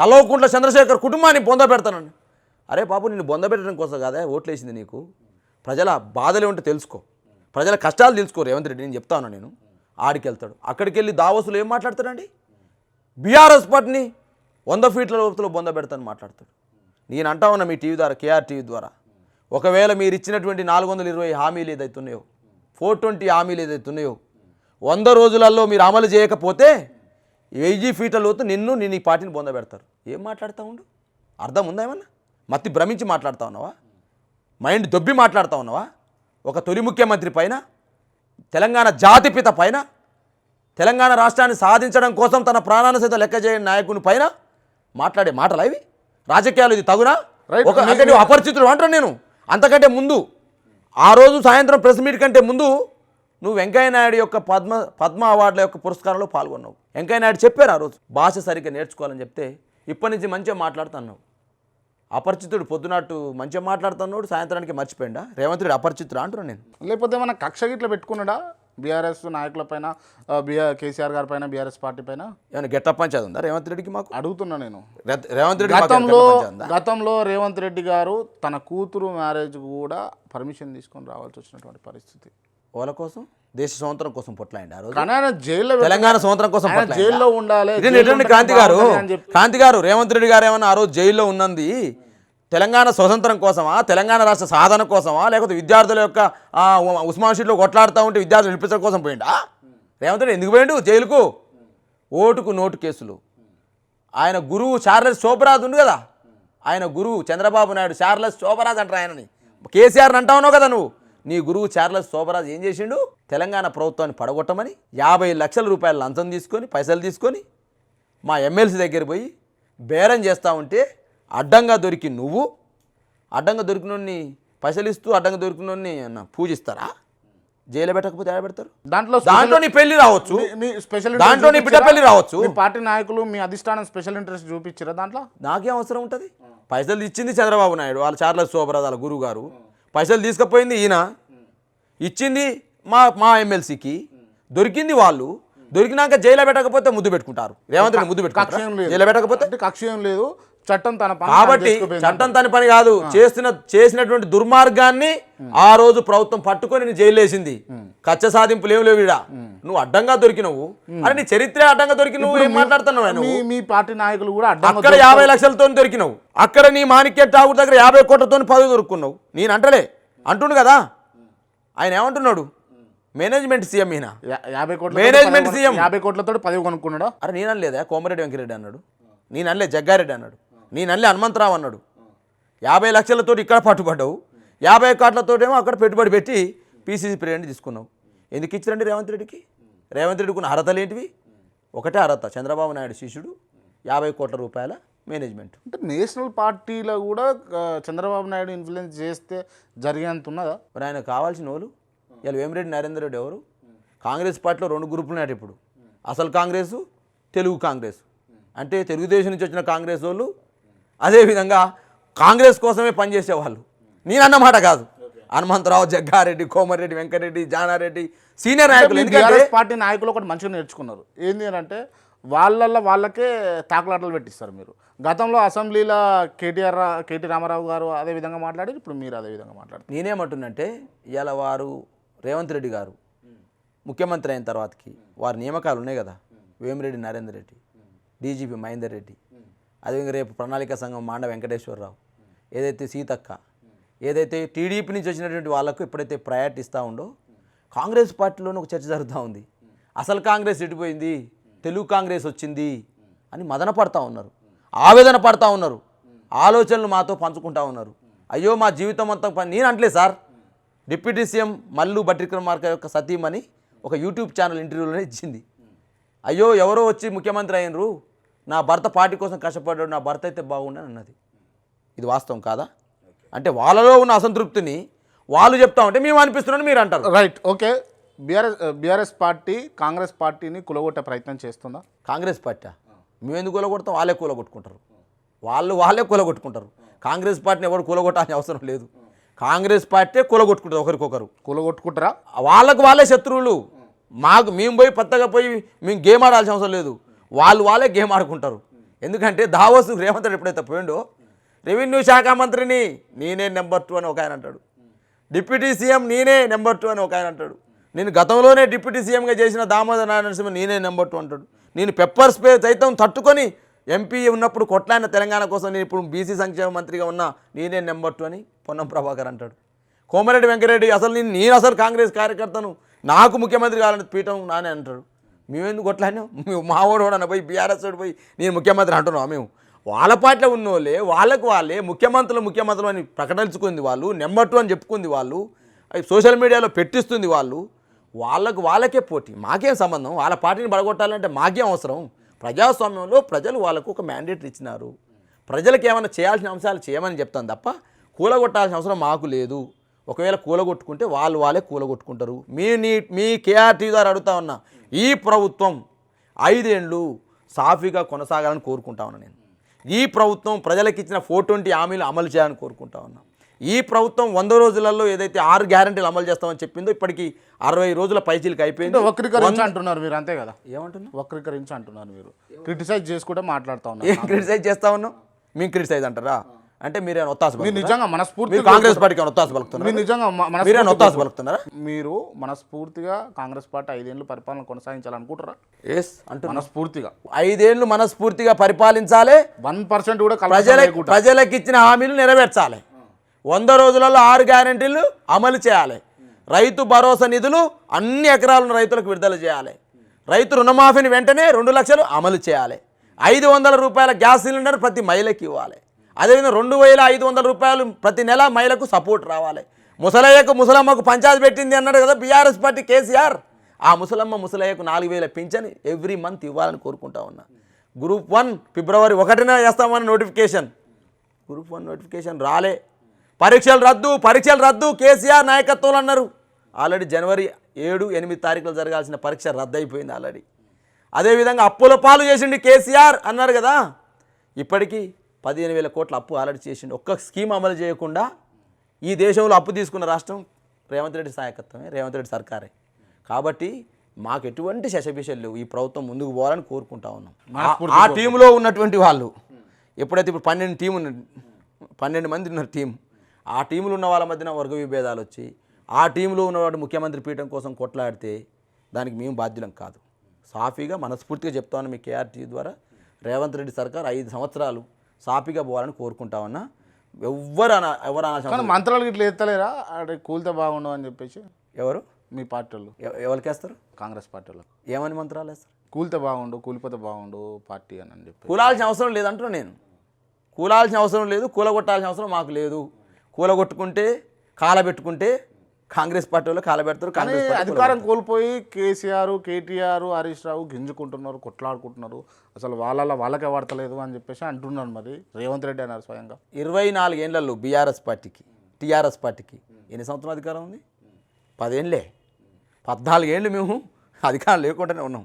కల్వకుంట్ల చంద్రశేఖర్ కుటుంబాన్ని బొందపెడతానండి అరే బాబు నిన్ను బొందపెట్టడం కోసం కాదా? ఓట్లేసింది నీకు? ప్రజల బాధలు ఉంటే తెలుసుకో. ప్రజల కష్టాలు తెలుసుకో రేవంత్ రెడ్డి నేను చెప్తాను నేను. ఆడికి వెళ్తాడు అక్కడికి వెళ్ళి దావోసులు ఏం మాట్లాడతాడండి? బీఆర్ఎస్ పార్టీని వంద ఫీట్ల లోపల బొంద పెడతాను మాట్లాడతాడు. నేను అంటా ఉన్నా మీ టీవీ ద్వారా కేఆర్ టీవీ ద్వారా. ఒకవేళ మీరు ఇచ్చినటువంటి నాలుగు వందల ఇరవై హామీలు ఏదైతే ఉన్నాయో ఫోర్ ట్వంటీ హామీలు ఏదైతే ఉన్నాయో వంద రోజులలో మీరు అమలు చేయకపోతే వెయ్యి ఫీట్ల లోతు నిన్ను నేను ఈ పార్టీని బొంద పెడతారు. ఏం మాట్లాడుతూ ఉండు? అర్థం ఉందా ఏమన్నా? మత్తి భ్రమించి మాట్లాడుతూ ఉన్నావా? మైండ్ దొబ్బి మాట్లాడుతూ ఉన్నావా? ఒక తొలి ముఖ్యమంత్రి పైన తెలంగాణ జాతిపిత పైన తెలంగాణ రాష్ట్రాన్ని సాధించడం కోసం తన ప్రాణాన్ని సైతం లెక్క చేయని నాయకుని పైన మాట్లాడే మాటలు అవి రాజకీయాలు ఇది తగునా. ఒక అంటే నువ్వు అపరిచితుడు అంటాను నేను. అంతకంటే ముందు ఆ రోజు సాయంత్రం ప్రెస్ మీట్ కంటే ముందు నువ్వు వెంకయ్య నాయుడు యొక్క పద్మ పద్మ అవార్డుల యొక్క పురస్కారంలో పాల్గొన్నావు. వెంకయ్య నాయుడు చెప్పారు ఆ రోజు భాష సరిగ్గా నేర్చుకోవాలని చెప్తే ఇప్పటి నుంచి మంచిగా మాట్లాడుతున్నావు. అపరిచితుడు పొద్దునాటు మంచిగా మాట్లాడుతున్నాడు సాయంత్రానికి మర్చిపోయిందా రేవంత్ రెడ్డి అపరిచితుడు అంటున్నాను నేను. లేకపోతే ఏమైనా కక్ష గిట్ల పెట్టుకున్నాడా? బీఆర్ఎస్ నాయకుల పైన బీఆర్ కేసీఆర్ గారి పైన బీఆర్ఎస్ పార్టీ పైన? ఏమైనా గెట్టప్ పంచాది ఉందా రేవంత్ రెడ్డికి మాకు? అడుగుతున్నా నేను. రేవంత్ రెడ్డి గతంలో? గతంలో రేవంత్ రెడ్డి గారు తన కూతురు మ్యారేజ్ కూడా పర్మిషన్ తీసుకొని రావాల్సి వచ్చినటువంటి పరిస్థితి. వాళ్ళ కోసం? దేశ స్వాతంత్రం కోసం పొట్లాయండి ఆ రోజు. జైల్లో తెలంగాణ స్వాతంత్రం కోసం? జైల్లో ఉండాలి ఉంటే కాంతి గారు? కాంతి గారు రేవంత్ రెడ్డి గారు ఏమన్నా ఆ రోజు జైల్లో ఉన్నది? తెలంగాణ స్వతంత్రం కోసమా? తెలంగాణ రాష్ట్ర సాధన కోసమా? లేకపోతే విద్యార్థుల యొక్క ఉస్మాన్ షీట్లో కొట్లాడుతూ ఉంటే విద్యార్థులు నిలిపించడం కోసం పోయిండా? రేవంత్ రెడ్డి ఎందుకు పోయిండు జైలుకు? ఓటుకు నోటు కేసులు. ఆయన గురువు చార్లెస్ శోభరాజ్ ఉంది కదా. ఆయన గురువు చంద్రబాబు నాయుడు చార్లెస్ శోభరాజ్ అంటారు ఆయనని. కేసీఆర్ అంటా ఉన్నావు కదా నువ్వు. నీ గురువు చార్లెస్ శోభరాజ్ ఏం చేసిండు? తెలంగాణ ప్రభుత్వాన్ని పడగొట్టమని యాభై లక్షల రూపాయల లంచం తీసుకొని పైసలు తీసుకొని మా ఎమ్మెల్సీ దగ్గర పోయి బేరం చేస్తూ ఉంటే అడ్డంగా దొరికి నువ్వు అడ్డంగా దొరికినోడిని పైసలు ఇస్తూ అడ్డంగా దొరికినోడిని అన్న పూజిస్తారా? జైలు పెట్టకపోతే ఎక్కడ పెడతారు? దాంట్లో దాంట్లో నీ పెళ్ళి రావచ్చు. మీ- మీ స్పెషల్ దాంట్లో నీ బిడ్డ పెళ్ళి రావచ్చు. మీ పార్టీ నాయకులు మీ అధిష్టానం స్పెషల్ ఇంట్రెస్ట్ చూపించారా దాంట్లో? నాకేం అవసరం ఉంటుంది? పైసలు ఇచ్చింది చంద్రబాబు నాయుడు వాళ్ళ చార్లెస్ శోభరాజ్ వాళ్ళ గురువు గారు పైసలు తీసుకుపోయింది ఈయన. ఇచ్చింది మా మా ఎమ్మెల్సీకి. దొరికింది వాళ్ళు. దొరికినాక జైలు పెట్టకపోతే ముద్దు పెట్టుకుంటారు. రేవంత్ రెడ్డి ముద్దు పెట్టుకుంటారు? జైలు పెట్టకపోతే? కక్ష ఏం లేదు. చట్టం తన కాబట్టి. చట్టం తని పని కాదు. చేసిన చేసినటువంటి దుర్మార్గాన్ని ఆ. రోజు ప్రభుత్వం పట్టుకొని నేను జైలు వేసింది కచ్చ సాధింపులు ఏం లేవు నువ్వు అడ్డంగా దొరికినవు. అరే నీ చరిత్ర అడ్డంగా దొరికి నువ్వు ఏం మాట్లాడుతున్నావు మీ పార్టీ నాయకులు కూడా అక్కడ యాభై లక్షలతో దొరికినావు. అక్కడ నీ మాణిక్య ఠాకూర్ దగ్గర యాభై కోట్లతో పదవి దొరుకున్నావు. నేను అంటలే. అంటుండు కదా. ఆయన ఏమంటున్నాడు? మేనేజ్మెంట్ సీఎం ఈయన. యాభై కోట్ల మేనేజ్మెంట్ సీఎం. యాభై కోట్లతో పదవి కొనుక్కున్నాడా? అరే నేను అనలేదా కోమరెడ్డి వెంకరెడ్డి అన్నాడు. నేను అనలే జగ్గారెడ్డి అన్నాడు. నేను అనలే హనుమంతరావు అన్నాడు. యాభై లక్షలతో ఇక్కడ పట్టుబడ్డావు. యాభై కోట్లతోటేమో అక్కడ పెట్టుబడి పెట్టి పీసీసీ ప్రెసిడెంట్ తీసుకున్నావు. ఎందుకు ఇచ్చారండి రేవంత్ రెడ్డికి? రేవంత్ రెడ్డికి ఉన్న అర్హతలు ఏంటివి? ఒకటే అర్హత చంద్రబాబు నాయుడు శిష్యుడు యాభై కోట్ల రూపాయల మేనేజ్మెంట్. అంటే నేషనల్ పార్టీలో కూడా చంద్రబాబు నాయుడు ఇన్ఫ్లుయెన్స్ చేస్తే జరిగేంత ఉన్నదా? మరి ఆయన కావాల్సిన వాళ్ళు ఇలా వేమిరెడ్డి నరేందర్ రెడ్డి ఎవరు? కాంగ్రెస్ పార్టీలో రెండు గ్రూపులు ఉన్నాయి ఇప్పుడు. అసలు కాంగ్రెసు తెలుగు కాంగ్రెస్. అంటే తెలుగుదేశం నుంచి వచ్చిన కాంగ్రెస్ వాళ్ళు అదేవిధంగా కాంగ్రెస్ కోసమే పనిచేసేవాళ్ళు. నేను అన్నమాట కాదు. హనుమంతరావు జగ్గారెడ్డి కోమరెడ్డి వెంకరెడ్డి జానారెడ్డి సీనియర్ నాయకులు ఎందుకంటే పార్టీ నాయకులు ఒకటి మంచిగా నేర్చుకున్నారు. ఏంది అని అంటే వాళ్ళల్లో వాళ్ళకే తాకులాటలు పెట్టిస్తారు మీరు. గతంలో అసెంబ్లీలో కేటీఆర్ రా- కేటీ రామారావు గారు అదే విధంగా మాట్లాడారు ఇప్పుడు మీరు అదే విధంగా మాట్లాడుతున్నారు నేనేమంటున్నంటే ఇవాళ వారు రేవంత్ రెడ్డి గారు ముఖ్యమంత్రి అయిన తర్వాతకి వారి నియామకాలు ఉన్నాయి కదా. వేమిరెడ్డి నరేందర్ రెడ్డి డీజీపీ మహేందర్ రెడ్డి. అదేవిధంగా రేపు ప్రణాళిక సంఘం మాండ వెంకటేశ్వరరావు ఏదైతే సీతక్క ఏదైతే టీడీపీ నుంచి వచ్చినటువంటి వాళ్ళకు ఎప్పుడైతే ప్రయారిటీ ఇస్తూ ఉందో కాంగ్రెస్ పార్టీలోనే ఒక చర్చ జరుగుతూ ఉంది. అసలు కాంగ్రెస్ ఎడిపోయింది తెలుగు కాంగ్రెస్ వచ్చింది అని మదన పడతా ఉన్నారు. ఆవేదన పడతా ఉన్నారు. ఆలోచనలు మాతో పంచుకుంటా ఉన్నారు. అయ్యో మా జీవితం అంతా పని నేను అంటలే sir. Deputy CM Mallu Bhatti Vikramarka యొక్క సతీమని ఒక యూట్యూబ్ ఛానల్ ఇంటర్వ్యూలోనే ఇచ్చింది. అయ్యో ఎవరో వచ్చి ముఖ్యమంత్రి అయినరు. నా భర్త పార్టీ కోసం కష్టపడ్డాడు నా భర్త అయితే బాగుండని అన్నది. ఇది వాస్తవం కాదా? అంటే వాళ్ళలో ఉన్న అసంతృప్తిని వాళ్ళు చెప్తా ఉంటే మేము అనిపిస్తున్నాను మీరు అంటారు. Right okay BRS BRS party Congress పార్టీని కులగొట్టే ప్రయత్నం చేస్తుందా? కాంగ్రెస్ పార్టీ మేము ఎందుకు కూలగొడతాం? వాళ్ళే కూలగొట్టుకుంటారు. వాళ్ళు వాళ్ళే కూలగొట్టుకుంటారు. కాంగ్రెస్ పార్టీని ఎవరు కూలగొట్టాల్సిన అవసరం లేదు. కాంగ్రెస్ పార్టీ కూలగొట్టుకుంటారు ఒకరికొకరు. కులగొట్టుకుంటారా? వాళ్ళకు వాళ్ళే శత్రువులు. మాకు మేము పోయి పత్తగా పోయి మేము గేమ్ ఆడాల్సిన అవసరం లేదు. వాళ్ళు వాళ్ళే గేమ్ ఆడుకుంటారు. ఎందుకంటే దావోసు రేవంత్ రెడ్డి ఎప్పుడైతే పోయిండో రెవెన్యూ శాఖ మంత్రిని నేనే నెంబర్ టూ అని ఒక ఆయన అంటాడు. డిప్యూటీ సీఎం నేనే నెంబర్ టూ అని ఒక ఆయన అంటాడు. నేను గతంలోనే డిప్యూటీ సీఎంగా చేసిన దామోదర నారాయణ సింహ నేనే నెంబర్ టూ అంటాడు. నేను పెప్పర్ స్ప్రే సైతం తట్టుకొని ఎంపీ ఉన్నప్పుడు కొట్లాడిన తెలంగాణ కోసం నేను ఇప్పుడు బీసీ సంక్షేమ మంత్రిగా ఉన్న నేనే నెంబర్ టూ అని పొన్నం ప్రభాకర్ అంటాడు. కోమరెడ్డి వెంకరెడ్డి అసలు నేను నేను అసలు కాంగ్రెస్ కార్యకర్తను నాకు ముఖ్యమంత్రి కావాలని పీఠం నానే అంటాడు. మేమెందుకు కొట్లాడినాం? మేము మావాడు వాడు అన్న పోయి బీఆర్ఎస్ వాడు పోయి నేను ముఖ్యమంత్రి అంటున్నాం మేము? వాళ్ళ పార్టీలో ఉన్నోళ్ళే వాళ్ళకు వాళ్ళే ముఖ్యమంత్రులు ముఖ్యమంత్రులు అని ప్రకటించుకుంది వాళ్ళు నెంబర్ టూ అని చెప్పుకుంది వాళ్ళు అవి సోషల్ మీడియాలో పెట్టిస్తుంది వాళ్ళు. వాళ్ళకు వాళ్ళకే పోటీ మాకేం సంబంధం? వాళ్ళ పార్టీని బడగొట్టాలంటే మాకేం అవసరం? ప్రజాస్వామ్యంలో ప్రజలు వాళ్ళకు ఒక మ్యాండేట్ ఇచ్చినారు. ప్రజలకు ఏమైనా చేయాల్సిన అంశాలు చేయమని చెప్తాను తప్ప కూలగొట్టాల్సిన అవసరం మాకు లేదు. ఒకవేళ కూలగొట్టుకుంటే వాళ్ళు వాళ్ళే కూలగొట్టుకుంటారు. మీ నీ మీ కేఆర్టీ ద్వారా అడుగుతా ఉన్నా ఈ ప్రభుత్వం ఐదేండ్లు సాఫీగా కొనసాగాలని కోరుకుంటా ఉన్నా నేను. ఈ ప్రభుత్వం ప్రజలకు ఇచ్చిన ఫోర్ ట్వంటీ హామీలు అమలు చేయాలని కోరుకుంటా ఉన్నా. ఈ ప్రభుత్వం వంద రోజులలో ఏదైతే ఆరు గ్యారంటీలు అమలు చేస్తామని చెప్పిందో ఇప్పటికి అరవై రోజుల పైచీలకు అయిపోయింది. వక్రీకరించి అంటున్నారు మీరు అంతే కదా? ఏమంటున్నా వక్రీకరించి అంటున్నారు మీరు. క్రిటిసైజ్ చేసుకుంటే మాట్లాడుతా ఏం ఉన్నారు క్రిటిసైజ్ చేస్తా ఉన్నాం మేము క్రిటిసైజ్ అంటారా? అంటే మీరేమైనా ఒత్తాస మీరు? నిజంగా మనస్ఫూర్తి కాంగ్రెస్ పార్టీకి ఒత్తాస పలుకుతున్నారా? మీరు నిజంగా మీరేమైనా ఒత్తాస పలుకుతున్నారా? మీరు మనస్ఫూర్తిగా కాంగ్రెస్ పార్టీ ఐదేళ్ళు పరిపాలన కొనసాగించాలనుకుంటారా ఎస్ అంటున్నా. మనస్ఫూర్తిగా. ఐదేళ్ళు మనస్ఫూర్తిగా పరిపాలించాలి. వన్ పర్సెంట్ కూడా కలపడం ప్రజల లేకుండా. ప్రజలకు ఇచ్చిన హామీలు నెరవేర్చాలి. వంద రోజులలో ఆరు గ్యారెంటీలు అమలు చేయాలి. రైతు భరోసా నిధులు అన్ని ఎకరాలను రైతులకు విడుదల చేయాలి. రైతు రుణమాఫీని వెంటనే రెండు లక్షలు అమలు చేయాలి. ఐదు వందల రూపాయల గ్యాస్ సిలిండర్ ప్రతి మహిళకి ఇవ్వాలి. అదేవిధంగా రెండు వేల ఐదు వందల రూపాయలు ప్రతి నెల మహిళకు సపోర్ట్ రావాలి. ముసలయ్యకు ముసలమ్మకు పంచాయతీ పెట్టింది అన్నాడు కదా బీఆర్ఎస్ పార్టీ కేసీఆర్. ఆ ముసలమ్మ ముసలయ్యకు నాలుగు వేల పింఛన్ ఎవ్రీ మంత్ ఇవ్వాలని కోరుకుంటా ఉన్నా. గ్రూప్ వన్ ఫిబ్రవరి ఒకటిన చేస్తామని నోటిఫికేషన్. గ్రూప్ వన్ నోటిఫికేషన్ రాలే. పరీక్షలు రద్దు పరీక్షలు రద్దు కేసీఆర్ నాయకత్వంలో అన్నారు. ఆల్రెడీ జనవరి ఏడు ఎనిమిది తారీఖులు జరగాల్సిన పరీక్ష రద్దయిపోయింది ఆల్రెడీ. అదేవిధంగా అప్పుల పాలు చేసిండు కేసీఆర్ అన్నారు కదా. ఇప్పటికీ పదిహేను వేల కోట్ల అప్పు ఆల్రెడీ చేసిండు. ఒక్క స్కీమ్ అమలు చేయకుండా ఈ దేశంలో అప్పు తీసుకున్న రాష్ట్రం రేవంత్ రెడ్డి నాయకత్వమే రేవంత్ రెడ్డి సర్కారే. కాబట్టి మాకు ఎటువంటి శశభిషలు లేవు. ఈ ప్రభుత్వం ముందుకు పోవాలని కోరుకుంటా ఉన్నాం. ఆ- టీంలో ఉన్నటువంటి వాళ్ళు ఎప్పుడైతే ఇప్పుడు పన్నెండు టీం ఉన్న పన్నెండు మంది ఉన్నారు టీం ఆ టీంలో ఉన్న వాళ్ళ మధ్యన వర్గ విభేదాలు వచ్చి ఆ టీంలో ఉన్నవాడు ముఖ్యమంత్రి పీఠం కోసం కొట్లాడితే దానికి మేము బాధ్యులం కాదు. సాఫీగా మనస్ఫూర్తిగా చెప్తాను మీ కేఆర్టీ ద్వారా. రేవంత్ రెడ్డి సర్కార్ ఐదు సంవత్సరాలు సాఫీగా పోవాలని కోరుకుంటా ఉన్నా. ఎవ్వరు అన ఎవరు అనాల్సిన కానీ మంత్రాలు ఇట్లా ఎత్తలేరా? అదే కూలితే బాగుండు అని చెప్పేసి. ఎవరు? మీ పార్టీ వాళ్ళు ఎవ- ఎవరికి వేస్తారు కాంగ్రెస్ పార్టీ వాళ్ళు ఏమని మంత్రాలు వేస్తారు? కూలితే బాగుండు కూలిపోతే బాగుండు పార్టీ అని అని చెప్పి కూలాల్సిన అవసరం లేదంటున్నా నేను. కూలాల్సిన అవసరం లేదు కూలగొట్టాల్సిన అవసరం మాకు లేదు. కూలగొట్టుకుంటే కాలబెట్టుకుంటే కాంగ్రెస్ పార్టీ వాళ్ళు కాలబెడతారు కాంగ్రెస్ అధికారం కోల్పోయి కేసీఆర్ కేటీఆర్ హరీష్ రావు గింజుకుంటున్నారు కొట్లాడుకుంటున్నారు. అసలు వాళ్ళ వాళ్ళకే వాడతలేదు అని చెప్పేసి అంటున్నారు మరి. రేవంత్ రెడ్డి అన్నారు స్వయంగా. ఇరవై నాలుగేళ్ళలో బీఆర్ఎస్ పార్టీకి టీఆర్ఎస్ పార్టీకి ఎన్ని సంవత్సరాల అధికారం ఉంది? పదేళ్ళే పద్నాలుగేళ్ళు మేము అధికారం లేకుండానే ఉన్నాం.